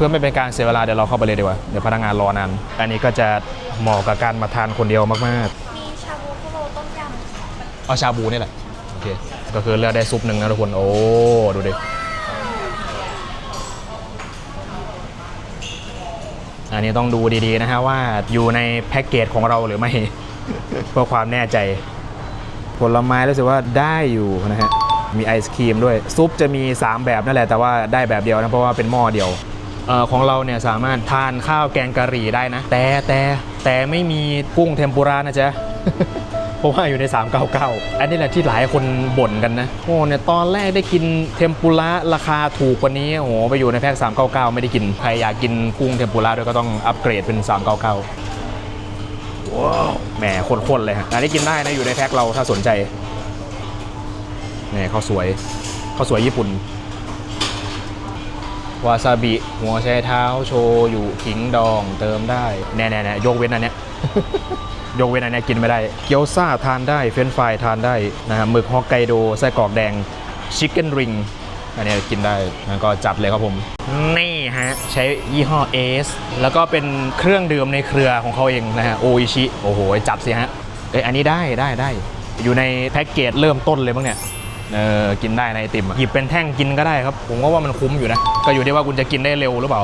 เพื่อไม่เป็นการเสียเวลาเดี๋ยวเราเข้าไปเลยดีกว่าเดี๋ยวพนักงานรอนานอันนี้ก็จะเหมาะกับการมาทานคนเดียวมากมีชาบูคุโรต้มยำๆเอาชาบูนี่แหละโอเคก็คือเลือกได้ซุปหนึ่งนะทุกคนโอ้ดูดิอันนี้ต้องดูดีๆนะฮะว่าอยู่ในแพ็กเกจของเราหรือไม่ เพื่อความแน่ใจ ผลไม้รู้สึกว่าได้อยู่นะฮะมีไอศครีมด้วยซุปจะมี 3 แบบนั่นแหละแต่ว่าได้แบบเดียวนะเพราะว่าเป็นหม้อเดียวเออ ของเราเนี่ยสามารถทานข้าวแกงกะหรี่ได้นะ แต่แต่แต่ไม่มีกุ้งเทมปุระนะจ๊ะเพราะว่าอยู่ใน 399 อันนี้แหละที่หลายคนบ่นกันนะ โอ้เนี่ยตอนแรกได้กินเทมปุระราคาถูกกว่านี้ โอ้โห ไปอยู่ในแพ็ค399 ไม่ได้กิน ใครอยากกินกุ้งเทมปุระด้วยก็ต้องอัปเกรดเป็น 399 ว้าว แหมข้นๆเลยฮะอันนี้กินได้นะ อยู่ในแพ็คเราถ้าสนใจ นี่ข้าวสวยข้าวสวยญี่ปุ่น วาซาบิ หัวไชเท้าโชยุขิงดองเติมได้แน่ๆๆยกเว้นอันเนี้ย ยกเว้นอันเนี้ยกินไม่ได้ เกี๊ยวซ่าทานได้เฟรนฟรายทานได้นะฮะหมึกฮอกไกโดไส้กรอกแดงชิคเก้นริงอันนี้กินได้งั้นก็จัดเลยครับผม นี่ฮะ ใช้ยี่ห้อเอสแล้วก็เป็นเครื่องดื่มในเครือของเขาเองนะฮะ โออิชิ โอ้โห จัดสิฮะ เอ้ยอันนี้ได้ได้ได้ อยู่ในแพ็กเกจเริ่มต้นเลยมั้งเนี่ย เออกินได้ในไอติมอะหยิบเป็นแท่งกินก็ได้ครับ ผมก็ว่ามันคุ้มอยู่นะ ก็อยู่ที่ว่าคุณจะกินได้เร็วหรือเปล่า